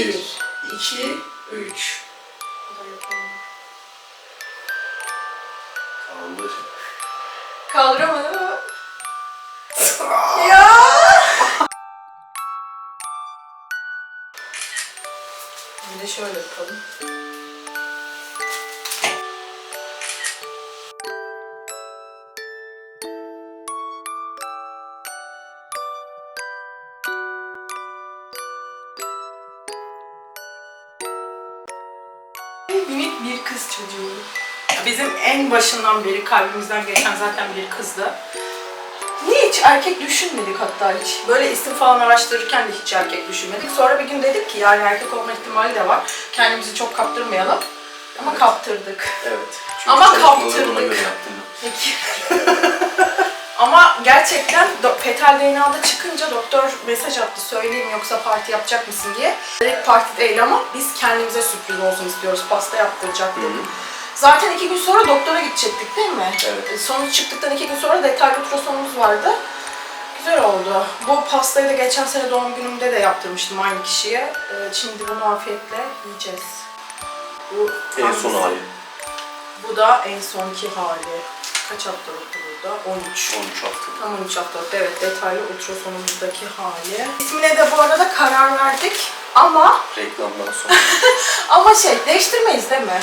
Bir, iki, üç. Kaldır. Kaldıramadım ama. ya. Bir de şöyle yapalım. Minik bir kız çocuğu. Bizim en başından beri kalbimizden geçen zaten bir kızdı. Niye hiç erkek düşünmedik hatta hiç? Böyle isim falan araştırırken de hiç erkek düşünmedik. Sonra bir gün dedik ki yani erkek olma ihtimali de var. Kendimizi çok kaptırmayalım. Ama kaptırdık. Evet. Çünkü Ama çalışmaları kaptırdık. ona göre yaptım. Peki. Ama gerçekten fetal DNA'da çıkınca doktor mesaj attı söyleyeyim yoksa parti yapacak mısın diye. Direkt parti değil ama biz kendimize sürpriz olsun istiyoruz. Pasta yaptıracaktık. Hı hı. Zaten iki gün sonra doktora gidecektik değil mi? Evet. E, Sonuç çıktıktan iki gün sonra detaylı ultrasonumuz vardı. Güzel oldu. Bu pastayı da geçen sene doğum günümde de yaptırmıştım aynı kişiye. E, Şimdi bunu afiyetle yiyeceğiz. Bu En hangisi? son hali. Bu da en sonki hali. Kaç haftalıktı burada? 13. 13 hafta. Tam 13 haftalık. Evet detaylı ultrasonumuzdaki hali. İsmine de bu arada karar verdik. Ama Reklamdan sonra. ama şey değiştirmeyiz değil mi?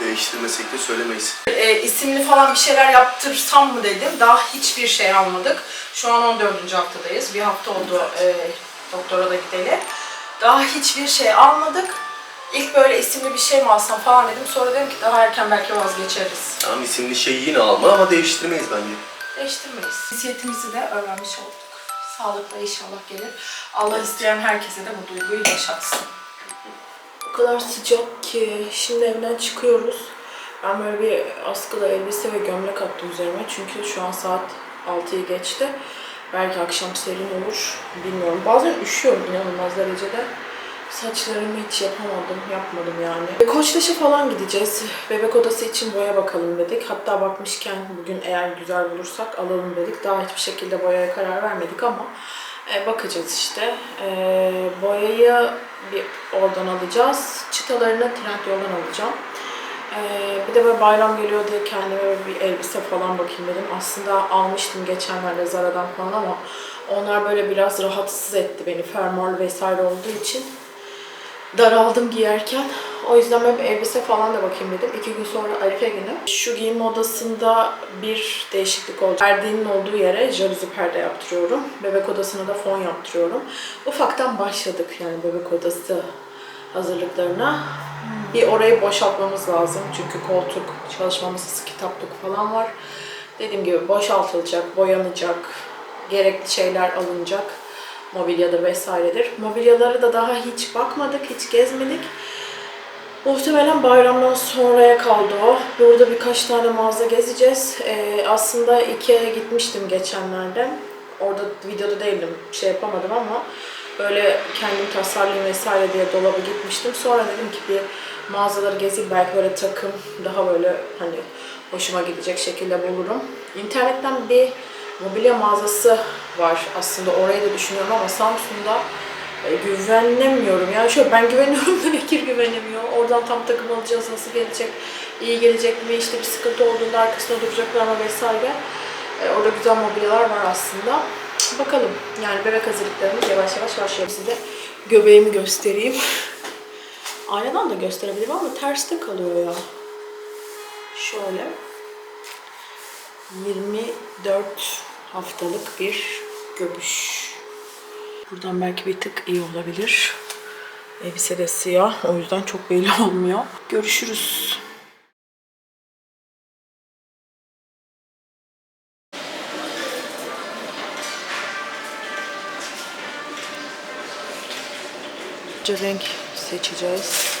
Değiştirmesek de söylemeyiz. e, isimli falan bir şeyler yaptırsam mı dedim. Daha hiçbir şey almadık. Şu an 14. haftadayız. Bir hafta oldu e, doktora da gideli. Daha hiçbir şey almadık. İlk böyle isimli bir şey mi alsam falan dedim. Sonra dedim ki daha erken belki vazgeçeriz. Tamam isimli şeyi yine alma ama değiştirmeyiz bence. Değiştirmeyiz. Cinsiyetimizi de öğrenmiş olduk. Sağlıkla inşallah gelir. Allah isteyen herkese de bu duyguyu yaşatsın. O kadar sıcak ki şimdi evden çıkıyoruz. Ben böyle bir askılı elbise ve gömlek attım üzerime. Çünkü şu an saat 6'yı geçti. Belki akşam serin olur. Bilmiyorum. Bazen üşüyorum inanılmaz derecede. Saçlarımı hiç yapamadım, yapmadım yani. Koçtaş'a falan gideceğiz. Bebek odası için boya bakalım dedik. Hatta bakmışken bugün eğer güzel bulursak alalım dedik. Daha hiçbir şekilde boyaya karar vermedik ama e, bakacağız işte. E, boyayı bir oradan alacağız. Çıtalarını Trendyol'dan alacağım. E, bir de böyle bayram geliyor diye kendime bir elbise falan bakayım dedim. Aslında almıştım geçenlerde Zara'dan falan ama onlar böyle biraz rahatsız etti beni. Fermuarlı vesaire olduğu için daraldım giyerken. O yüzden ben elbise falan da bakayım dedim. İki gün sonra Arife günü. Şu giyinme odasında bir değişiklik oldu. Perdenin olduğu yere jaluzi perde yaptırıyorum. Bebek odasına da fon yaptırıyorum. Ufaktan başladık yani bebek odası hazırlıklarına. Bir orayı boşaltmamız lazım. Çünkü koltuk, çalışma masası, kitaplık falan var. Dediğim gibi boşaltılacak, boyanacak, gerekli şeyler alınacak mobilyadır vesairedir. Mobilyaları da daha hiç bakmadık, hiç gezmedik. Muhtemelen bayramdan sonraya kaldı o. Burada birkaç tane mağaza gezeceğiz. Ee, aslında Ikea'ya gitmiştim geçenlerde. Orada videoda değildim, şey yapamadım ama böyle kendim tasarlayayım vesaire diye dolaba gitmiştim. Sonra dedim ki bir mağazaları gezeyim belki böyle takım daha böyle hani hoşuma gidecek şekilde bulurum. İnternetten bir mobilya mağazası var aslında orayı da düşünüyorum ama Samsun'da e, güvenemiyorum. Yani şöyle ben güveniyorum da Bekir güvenemiyor. Oradan tam takım alacağız, nasıl gelecek, iyi gelecek mi, işte bir sıkıntı olduğunda arkasında duracaklar mı vesaire. E, orada güzel mobilyalar var aslında. Bakalım yani bebek hazırlıklarımız yavaş yavaş başlıyor. Size göbeğimi göstereyim. Aynadan da gösterebilirim ama terste kalıyor ya. Şöyle. 24 haftalık bir göbüş. Buradan belki bir tık iyi olabilir. Elbise de siyah. O yüzden çok belli olmuyor. Görüşürüz. Renk seçeceğiz.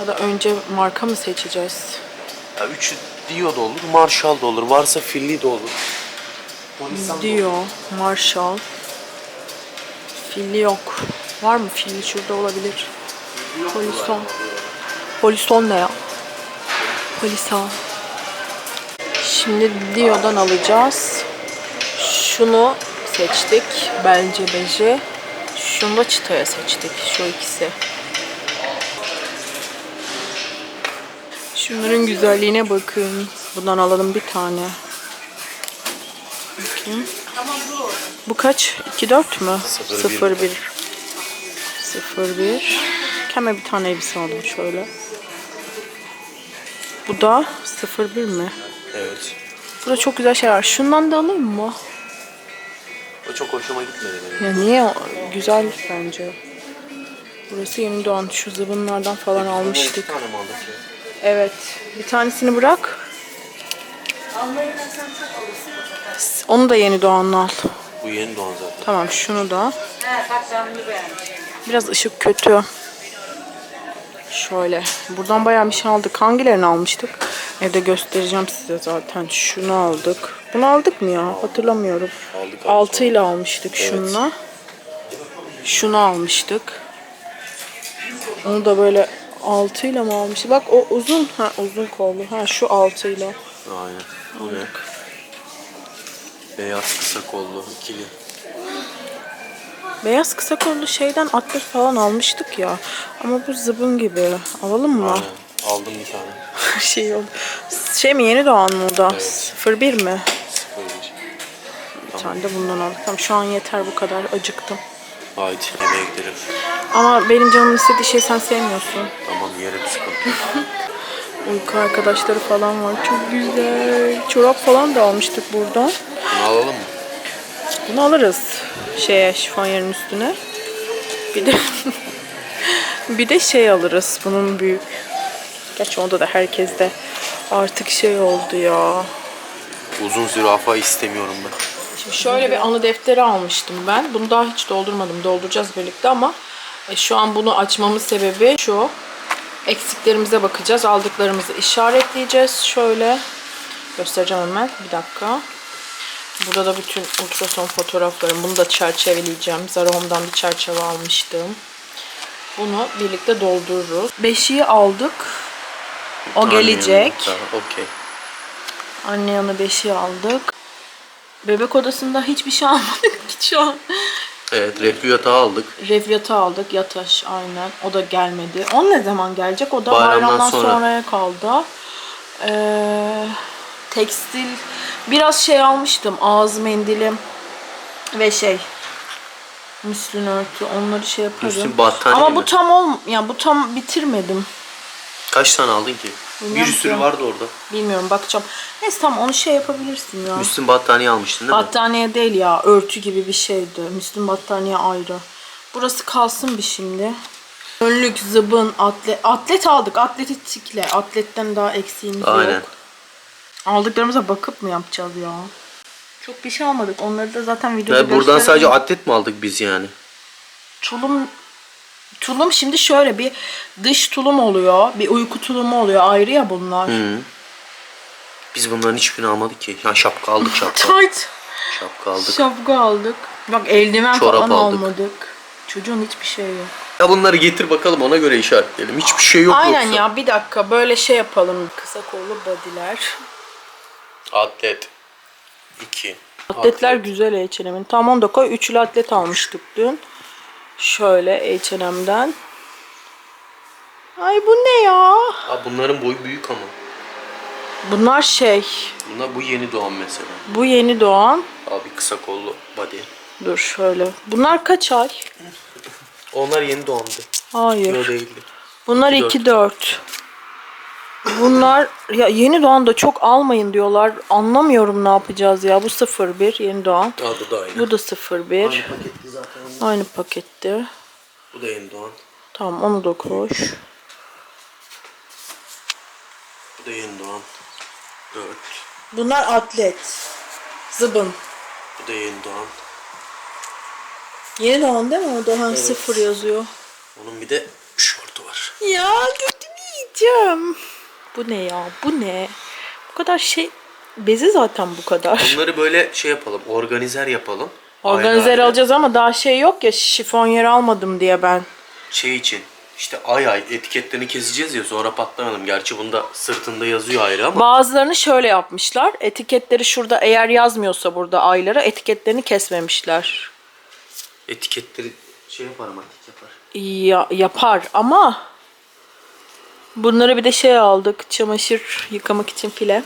Ya da önce marka mı seçeceğiz? Ya üçü Dio da olur, Marshall da olur. Varsa filli de olur. Dio, Marshall. Filli yok. Var mı filli? Şurada olabilir. Polison. Polison ne ya? Polison. Şimdi Dio'dan alacağız. Şunu seçtik. Bence beji. Şunu da çıtaya seçtik. Şu ikisi. Şunların güzelliğine bakın. Bundan alalım bir tane. Bakayım. Bu kaç? 2-4 mü? 0-1. 0-1. 0-1. Kendime bir tane elbise aldım şöyle. Bu da 0-1 mi? Evet. Burada çok güzel şey var. Şundan da alayım mı? O çok hoşuma gitmedi benim. Ya niye? Güzel bence. Burası yeni doğan. Şu zıbınlardan falan Bir almıştık. tane mi aldık ya? Evet. Bir tanesini bırak. Onu da yeni doğanla al. Bu yeni doğan zaten. Tamam şunu da. Biraz ışık kötü. Şöyle. Buradan bayağı bir şey aldık. Hangilerini almıştık? Evde göstereceğim size zaten. Şunu aldık. Bunu aldık mı ya? Hatırlamıyorum. Aldık, aldık. 6 ile almıştık şununla. Şunu almıştık. Onu da böyle 6 ile mi almıştık? Bak o uzun. Ha uzun kollu. Ha şu 6 ile. Aynen. Bu ne? Beyaz kısa kollu ikili. Beyaz kısa kollu şeyden atlet falan almıştık ya. Ama bu zıbın gibi. Alalım mı? Aynen. Aldım bir tane. şey oldu. Şey mi yeni doğan mı o da? Evet. 01 mi? Sıfır bir. Bir tane de bundan aldık. Tamam şu an yeter bu kadar. Acıktım. Haydi yemeğe gidelim. Ama benim canımın istediği şey sen sevmiyorsun. Tamam yerim sıkıntı. Uyku arkadaşları falan var. Çok güzel. Çorap falan da almıştık buradan. Bunu alalım mı? Bunu alırız. Şeye şifonyerin üstüne. Bir de bir de şey alırız. Bunun büyük. Gerçi onda da herkeste artık şey oldu ya. Uzun zürafa istemiyorum ben. Şimdi şöyle bir anı defteri almıştım ben. Bunu daha hiç doldurmadım. Dolduracağız birlikte ama e, şu an bunu açmamın sebebi şu. Eksiklerimize bakacağız. Aldıklarımızı işaretleyeceğiz. Şöyle göstereceğim hemen. Bir dakika. Burada da bütün ultrason fotoğraflarım. Bunu da çerçeveleyeceğim. Zara Home'dan bir çerçeve almıştım. Bunu birlikte doldururuz. Beşiği aldık. O gelecek. Okey. Anne yanı beşiği aldık. Bebek odasında hiçbir şey almadık ki şu an. Evet, reflü yatağı aldık. Revyatı aldık. Yataş aynen. O da gelmedi. O ne zaman gelecek? O da Bayramdan bayramdan sonra. sonraya kaldı. Ee, tekstil biraz şey almıştım. Ağız mendilim ve şey müslin örtü onları şey yaparım. Müslin battaniye Ama bu mi? tam ol yani bu tam bitirmedim. Kaç tane aldın ki? Bilmiyorum Bir sürü ki. vardı orada. Bilmiyorum bakacağım. Neyse tamam onu şey yapabilirsin ya. Müslüm battaniye almıştın değil mi? Battaniye değil ya. Örtü gibi bir şeydi. Müslüm battaniye ayrı. Burası kalsın bir şimdi. Önlük, zıbın, atlet. Atlet aldık. Atleti tikle. Atletten daha eksiğimiz Aynen. yok. Aldıklarımıza bakıp mı yapacağız ya? Çok bir şey almadık. Onları da zaten videoda Ya buradan gösterelim. sadece atlet mi aldık biz yani? tulum tulum şimdi şöyle bir dış tulum oluyor. Bir uyku tulumu oluyor. Ayrı ya bunlar. Hı. Biz bunların hiçbirini almadık ki. Ya şapka aldık şapka. Tight. şapka aldık. Şapka aldık. Bak eldiven Çorap falan aldık. almadık. Çocuğun hiçbir şey yok. Ya bunları getir bakalım ona göre işaretleyelim. Hiçbir şey yok Aynen yoksa. ya bir dakika böyle şey yapalım. Kısa kollu bodyler. Atlet. 2. Atletler güzel H&M'in. Tam onu da koy. Üçlü atlet almıştık dün. Şöyle H&M'den. Ay bu ne ya? Aa, bunların boyu büyük ama. Bunlar şey. Bunlar bu yeni doğan mesela. Bu yeni doğan. Abi kısa kollu body. Dur şöyle. Bunlar kaç ay? Onlar yeni doğandı. Hayır. Kilo değildi. Bunlar 2-4. 2-4. Bunlar ya yeni doğan da çok almayın diyorlar. Anlamıyorum ne yapacağız ya. Bu 0-1 yeni doğan. Aa, bu da aynı. Bu da 0-1. Aynı paketli zaten. Aynı paketti. Bu da yeni doğan. Tamam onu da koş. Bu da yeni doğan. 4. Bunlar atlet. Zıbın. Bu da yeni doğan. Yeni doğan değil mi? O Doğan 0 yazıyor. Onun bir de şortu var. Ya götümü yiyeceğim. Bu ne ya? Bu ne? Bu kadar şey... Bezi zaten bu kadar. Bunları böyle şey yapalım. Organizer yapalım. Organizer Ayrı alacağız ama daha şey yok ya şifon yer almadım diye ben. Şey için. işte ay ay etiketlerini keseceğiz ya sonra patlamayalım. Gerçi bunda sırtında yazıyor ayrı ama. Bazılarını şöyle yapmışlar. Etiketleri şurada eğer yazmıyorsa burada ayları etiketlerini kesmemişler. etiketleri şey yapar ama tik yapar. Ya, yapar ama bunlara bir de şey aldık. Çamaşır yıkamak için file.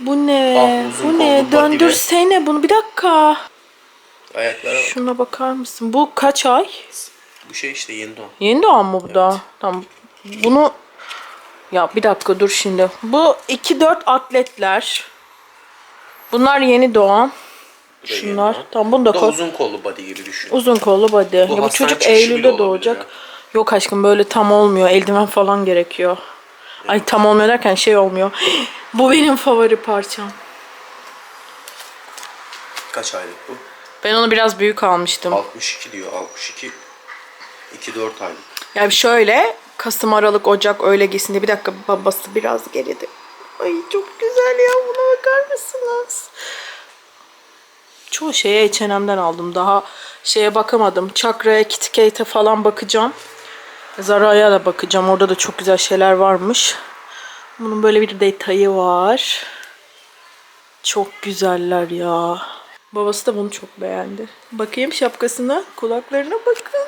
Bu ne? Ah, uzun Bu ne? kollu body. Döndürsene bunu. Bir dakika. Ayaklara bak. Şuna bakar mısın? Bu kaç ay? Bu şey işte yeni doğan. Yeni doğan mı bu da? Tamam. Bunu ya bir dakika dur şimdi. Bu 2-4 atletler. Bunlar yeni doğan. Bu da yeni Şunlar. doğan. Tamam bunu da Bu da koy. uzun kollu body gibi düşün. Uzun kollu body. Ya bu hastane çocuk çıkışı bile Eylül'de olabilir doğacak. ya. Yok aşkım böyle tam olmuyor. Eldiven falan gerekiyor. Ay tam olmuyor derken şey olmuyor. bu benim favori parçam. Kaç aylık bu? Ben onu biraz büyük almıştım. 62 diyor. 62 2-4 aylık. Yani şöyle Kasım, Aralık, Ocak öyle giysin diye. Bir dakika babası biraz geride. Ay çok güzel ya buna bakar mısınız? Çoğu şeye H&M'den aldım. Daha şeye bakamadım. Chakra'ya, Kitty Kate'e falan bakacağım. Zara'ya da bakacağım. Orada da çok güzel şeyler varmış. Bunun böyle bir detayı var. Çok güzeller ya. Babası da bunu çok beğendi. Bakayım şapkasına, kulaklarına bakın.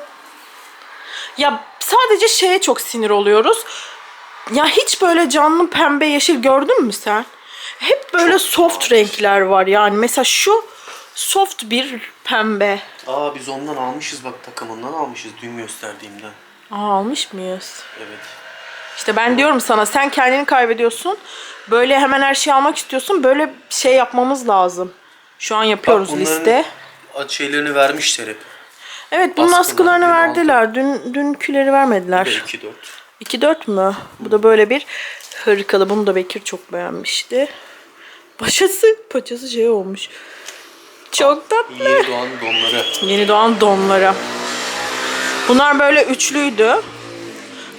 Ya sadece şeye çok sinir oluyoruz. Ya hiç böyle canlı pembe yeşil gördün mü sen? Hep böyle soft renkler var yani. Mesela şu soft bir pembe. Aa biz ondan almışız bak takımından almışız dün gösterdiğimden. Aa almış mıyız? Evet. İşte ben diyorum sana sen kendini kaybediyorsun. Böyle hemen her şeyi almak istiyorsun. Böyle şey yapmamız lazım. Şu an yapıyoruz Bak bunların liste. Şeylerini vermişler hep. Evet bunun askılarını verdiler. Dün dünküleri vermediler. 2-4. 2-4 mü? Bu da böyle bir hırkalı. Bunu da Bekir çok beğenmişti. Paçası, paçası şey olmuş. Çok tatlı. Yeni doğan donları. Yeni doğan donlara. Bunlar böyle üçlüydü.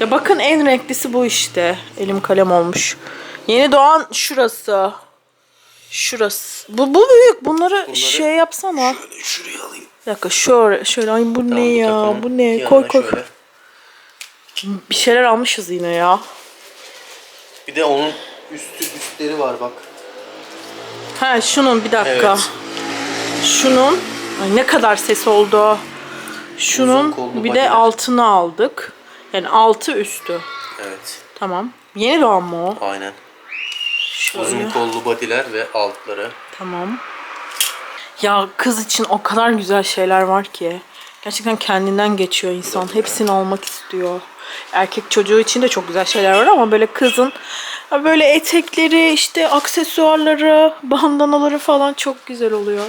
Ya bakın en renklisi bu işte. Elim kalem olmuş. Yeni doğan şurası. Şurası. Bu, bu büyük. Bunları, şey yapsana. Şöyle şuraya alayım. Bir dakika şöyle. Şöyle. Ay bu Tamam, ne ya? takımın Bu ne? Koy koy. şöyle. Bir şeyler almışız yine ya. Bir de onun üstü üstleri var bak. Ha şunun bir dakika. Evet. Şunun ay ne kadar ses oldu. Şunun bir de altını aldık. Yani altı üstü. Evet. Tamam. Yeni doğan mı o? Aynen. Şöyle. Uzun kollu bodyler ve altları. Tamam. Ya kız için o kadar güzel şeyler var ki. Gerçekten kendinden geçiyor insan. Hepsini almak istiyor. Erkek çocuğu için de çok güzel şeyler var ama böyle kızın böyle etekleri, işte aksesuarları, bandanaları falan çok güzel oluyor.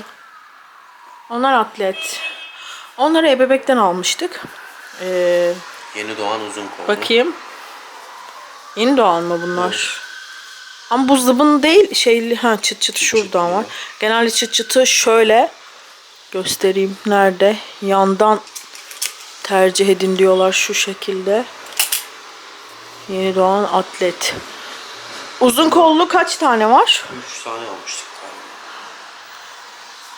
Onlar atlet. Onları ebebekten almıştık. Ee, Yeni doğan uzun kollu. bakayım. Yeni doğan mı bunlar? Ama bu zıbın değil şeyli ha çıt çıt şuradan çıt var. Genelde çıt çıtı şöyle göstereyim nerede yandan tercih edin diyorlar şu şekilde. Yeni doğan atlet. Uzun kollu kaç tane var? 3 tane almıştık galiba.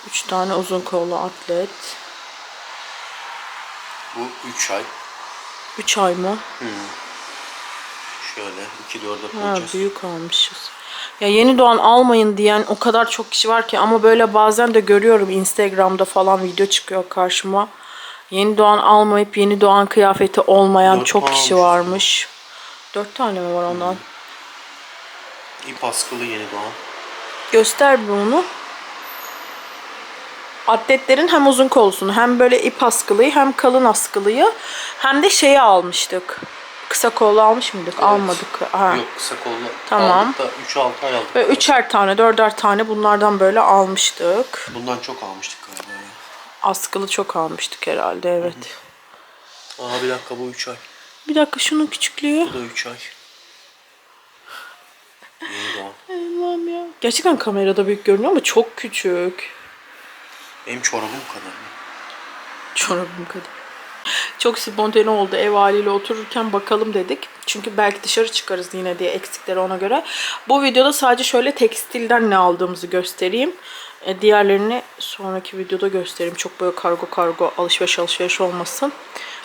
3 tane uzun kollu atlet. Bu 3 ay. 3 ay mı? Şöyle 2-4'e Ha, koyacağız. büyük almışız. Ya yeni doğan almayın diyen o kadar çok kişi var ki ama böyle bazen de görüyorum Instagram'da falan video çıkıyor karşıma. Yeni doğan almayıp yeni doğan kıyafeti olmayan Dört çok kişi almışız. varmış. Dört tane mi var ondan? İp askılı yeni doğan. Göster bir onu. Atletlerin hem uzun kollusunu hem böyle ip askılıyı hem kalın askılıyı hem de şeyi almıştık. Kısa kollu almış mıydık? Almadık. Ha. Yok kısa kollu Tamam. aldık da 3-6 ay aldık. Böyle üçer tane, dörder tane bunlardan böyle almıştık. Bundan çok almıştık galiba. Askılı çok almıştık herhalde evet. Aa bir dakika bu 3 ay. Bir dakika şunun küçüklüğü. Bu da 3 ay. Yeni doğan. Allah'ım ya. Gerçekten kamerada büyük görünüyor ama çok küçük. Benim çorabım kadar? Çorabım kadar. Çok spontane oldu. Ev haliyle otururken bakalım dedik. Çünkü belki dışarı çıkarız yine diye eksikleri ona göre. Bu videoda sadece şöyle tekstilden ne aldığımızı göstereyim. E, diğerlerini sonraki videoda göstereyim. Çok böyle kargo kargo alışveriş alışveriş olmasın.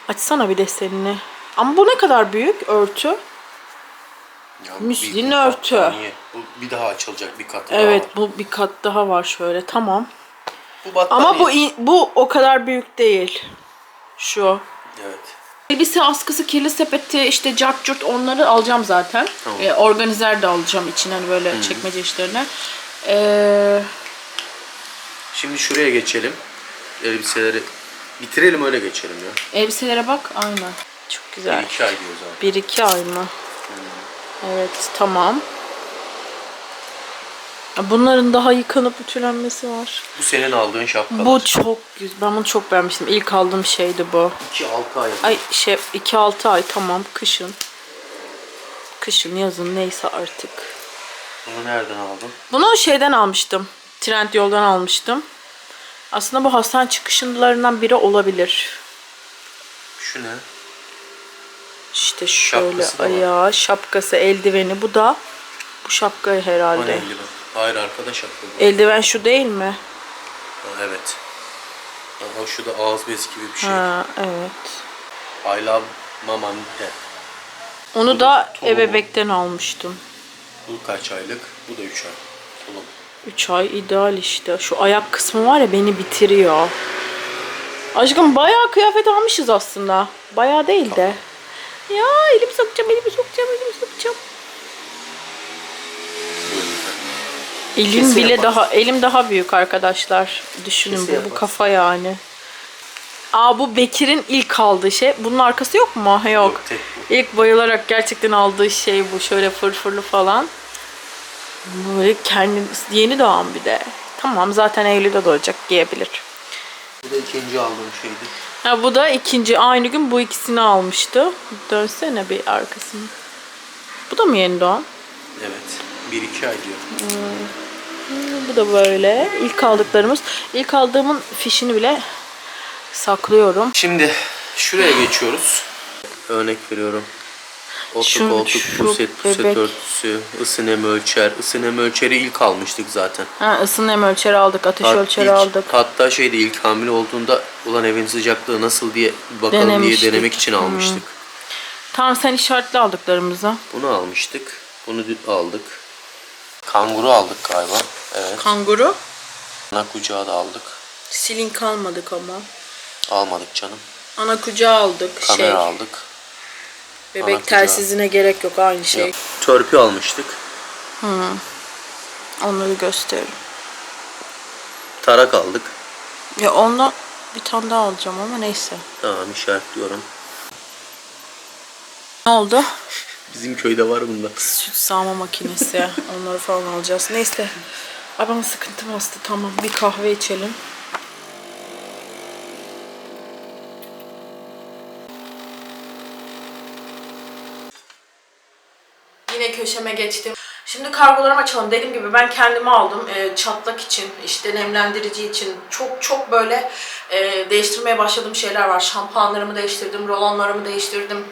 Açsana bir desenini. Ama bu ne kadar büyük örtü? Ya bu Müslin bir- örtü. battaniye. Bu bir daha açılacak bir kat daha Evet var. bu bir kat daha var şöyle tamam. Bu battaniye. Ama bu in- bu o kadar büyük değil. Şu. Evet. Elbise askısı, kirli sepeti, işte cart curt onları alacağım zaten. Tamam. Ee, organizer de alacağım içine hani böyle çekmece işlerine. Ee, Şimdi şuraya geçelim. Elbiseleri bitirelim öyle geçelim ya. elbiselere bak. Aynen. Çok Bir güzel. iki ay diyoruz abi. 1-2 ay mı? Evet tamam. Bunların daha yıkanıp ütülenmesi var. Bu senin aldığın şapka. Bu çok güzel. Ben bunu çok beğenmiştim. İlk aldığım şeydi bu. 2-6 ay. Ay şey 2-6 ay tamam kışın. Kışın yazın neyse artık. Bunu nereden aldın? Bunu şeyden almıştım. Trendyol'dan almıştım. Aslında bu hastane çıkışlarından biri olabilir. Şu ne? İşte şöyle Şapkası ayağı, şapkası, eldiveni. Bu da bu şapka O herhalde. ne eldiven? Hayır arkadaş bu. Eldiven şu değil mi? Ha, evet. Aha şu da ağız bezi gibi bir şey. Ha evet. I love mama mite. Onu Bu da da ebebekten almıştım. Bu kaç aylık? Bu da 3 ay. Tulum. 3 ay ideal işte. Şu ayak kısmı var ya beni bitiriyor. Aşkım bayağı kıyafet almışız aslında. Bayağı değil de. Ya elimi sokacağım, elimi sokacağım, elimi sokacağım. Elim Kese bile yaparsın. daha, elim daha büyük arkadaşlar. Düşünün Kese bu, bu yaparsın. kafa yani. Aa bu Bekir'in ilk aldığı şey. Bunun arkası yok mu? Yok. Yok, tek bu. İlk bayılarak gerçekten aldığı şey bu. Şöyle fırfırlı falan. Böyle kendi yeni doğan bir de. Tamam zaten Eylül'de doğacak giyebilir. Bu da ikinci aldığım şeydi. Ha, bu da ikinci. Aynı gün bu ikisini almıştı. Dönsene bir arkasını. Bu da mı yeni doğan? Evet. 1-2 ay diyor. Bu da böyle. İlk aldıklarımız. İlk aldığımın fişini bile saklıyorum. Şimdi şuraya geçiyoruz. Örnek veriyorum. Otu koltuk, puset, puset bebek. örtüsü, ısı nem ölçer. Isı nem ölçeri ilk almıştık zaten. Ha, ısı nem ölçeri aldık, ateş Hat- ölçeri ilk- aldık. Hatta şeyde ilk hamile olduğunda ulan evin sıcaklığı nasıl diye bakalım Denemiştik. diye denemek için almıştık. Tamam sen işaretli aldıklarımızı. Bunu almıştık. Bunu aldık. Kanguru aldık galiba. Evet. Kanguru. Ana kucağı da aldık. Silin kalmadık ama. Almadık canım. Ana kucağı aldık. Kamera şey, aldık. ana bebek kucağı. telsizine gerek yok aynı şey. Yok. Törpü almıştık. Onları gösteririm. Tarak aldık. Ya ondan bir tane daha alacağım ama neyse. Tamam işaretliyorum. Ne oldu? Bizim köyde var bunda. Süt sağma makinesi. Onları falan alacağız. Neyse. Ay bana sıkıntı bastı. Tamam bir kahve içelim. Yine köşeme geçtim. Şimdi kargolarımı açalım. Dediğim gibi ben kendime aldım. Ee, çatlak için, işte nemlendirici için çok çok böyle e, değiştirmeye başladığım şeyler var. Şampuanlarımı değiştirdim, rolonlarımı değiştirdim.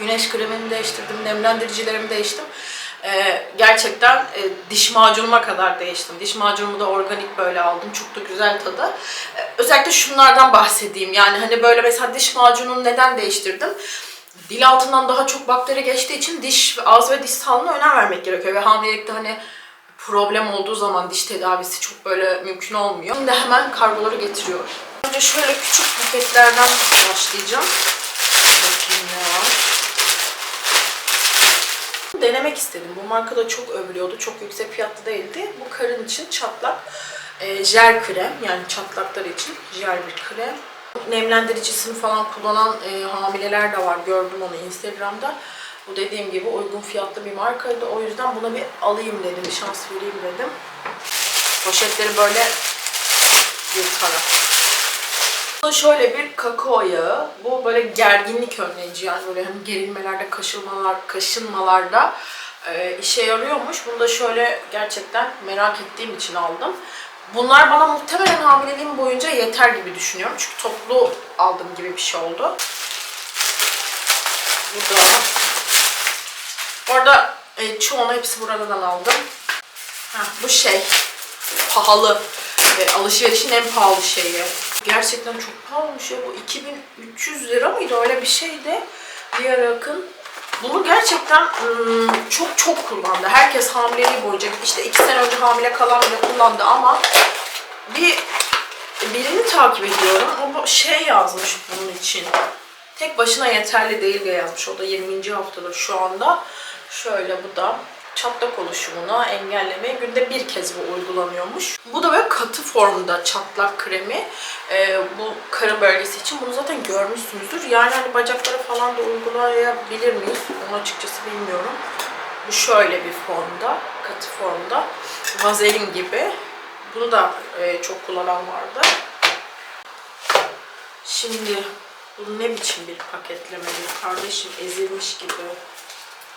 Güneş kremimi değiştirdim, nemlendiricilerimi değiştim. Ee, gerçekten e, diş macunuma kadar değiştim. Diş macunumu da organik böyle aldım. Çok da güzel tadı. Ee, özellikle şunlardan bahsedeyim. Yani hani böyle mesela diş macununu neden değiştirdim? Dil altından daha çok bakteri geçtiği için diş, ağız ve diş sağlığına önem vermek gerekiyor. Ve hamilelikte hani problem olduğu zaman diş tedavisi çok böyle mümkün olmuyor. Şimdi hemen kargoları getiriyorum. Önce şöyle küçük pipetlerden başlayacağım. Bakayım ne var. Denemek istedim. Bu markada çok övülüyordu. Çok yüksek fiyatlı değildi. Bu karın için çatlak e, jel krem. Yani çatlaklar için jel bir krem. Nemlendiricisini falan kullanan e, hamileler de var. Gördüm onu Instagram'da. Bu dediğim gibi uygun fiyatlı bir markaydı. O yüzden buna bir alayım dedim. Bir şans vereyim dedim. Poşetleri böyle yırtarak. Bu şöyle bir kakao yağı. Bu böyle gerginlik önleyici yani böyle hani gerilmelerde, kaşınmalar, kaşınmalarda e, işe yarıyormuş. Bunu da şöyle gerçekten merak ettiğim için aldım. Bunlar bana muhtemelen hamileliğim boyunca yeter gibi düşünüyorum. Çünkü toplu aldım gibi bir şey oldu. Bu da. Orada e, çoğunu hepsi buradan aldım. Heh, bu şey pahalı. E, alışverişin en pahalı şeyi. Gerçekten çok pahalıymış ya. Bu 2300 lira mıydı? Öyle bir şeydi. Bir ara yakın. Bunu gerçekten ım, çok çok kullandı. Herkes hamileliği boyunca işte iki sene önce hamile kalan bile kullandı ama bir birini takip ediyorum. O şey yazmış bunun için. Tek başına yeterli değil diye yazmış. O da 20. haftada şu anda. Şöyle bu da çatlak oluşumuna engellemeye günde bir kez bu uygulanıyormuş. Bu da böyle katı formda çatlak kremi. Ee, bu karın bölgesi için bunu zaten görmüşsünüzdür. Yani hani bacaklara falan da uygulayabilir miyiz? Onu açıkçası bilmiyorum. Bu şöyle bir formda, katı formda. Vazelin gibi. Bunu da e, çok kullanan vardı. Şimdi bu ne biçim bir paketleme bir kardeşim ezilmiş gibi.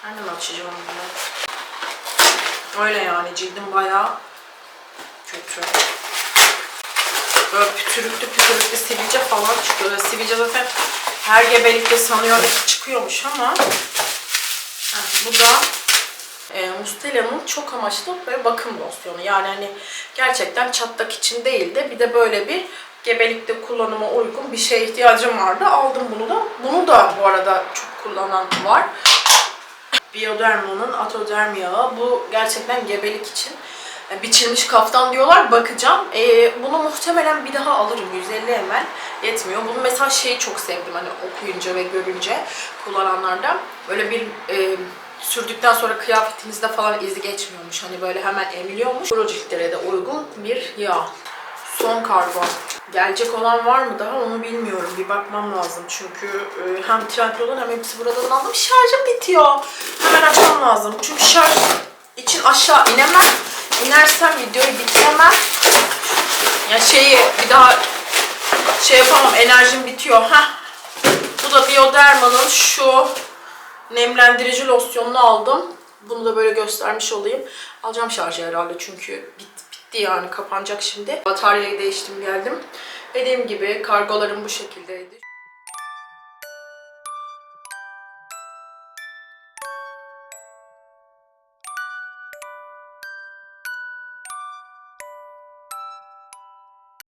Nereden açacağım bunu? Öyle yani cildim bayağı kötü. Böyle pütürüklü pütürüklü sivilce falan çıkıyor. Sivilce zaten her gebelikte sanıyorum ki çıkıyormuş ama Heh, bu da e, Mustela'nın çok amaçlı böyle bakım losyonu. Yani hani gerçekten çatlak için değil de bir de böyle bir gebelikte kullanıma uygun bir şeye ihtiyacım vardı. Aldım bunu da. Bunu da bu arada çok kullanan var. Bioderma'nın Atoderm yağı. Bu gerçekten gebelik için e, biçilmiş kaftan diyorlar. Bakacağım. E, bunu muhtemelen bir daha alırım. 150 ml yetmiyor. Bunu mesela şeyi çok sevdim hani okuyunca ve görünce kullananlardan. Böyle bir e, sürdükten sonra kıyafetinizde falan izi geçmiyormuş. Hani böyle hemen emiliyormuş. Ciltlere de uygun bir yağ. Son kargo. Gelecek olan var mı daha onu bilmiyorum. Bir bakmam lazım. Çünkü e, hem Trendyol'dan hem hepsi buradan aldım. Şarjım bitiyor. Hemen açmam lazım. Çünkü şarj için aşağı inemem. İnersem videoyu bitiremem. Ya şeyi bir daha şey yapamam. Enerjim bitiyor. Heh. Bu da Bioderma'nın şu nemlendirici losyonunu aldım. Bunu da böyle göstermiş olayım. Alacağım şarjı herhalde çünkü bit, bitti yani kapanacak şimdi. Bataryayı değiştim geldim. Dediğim gibi kargolarım bu şekildeydi.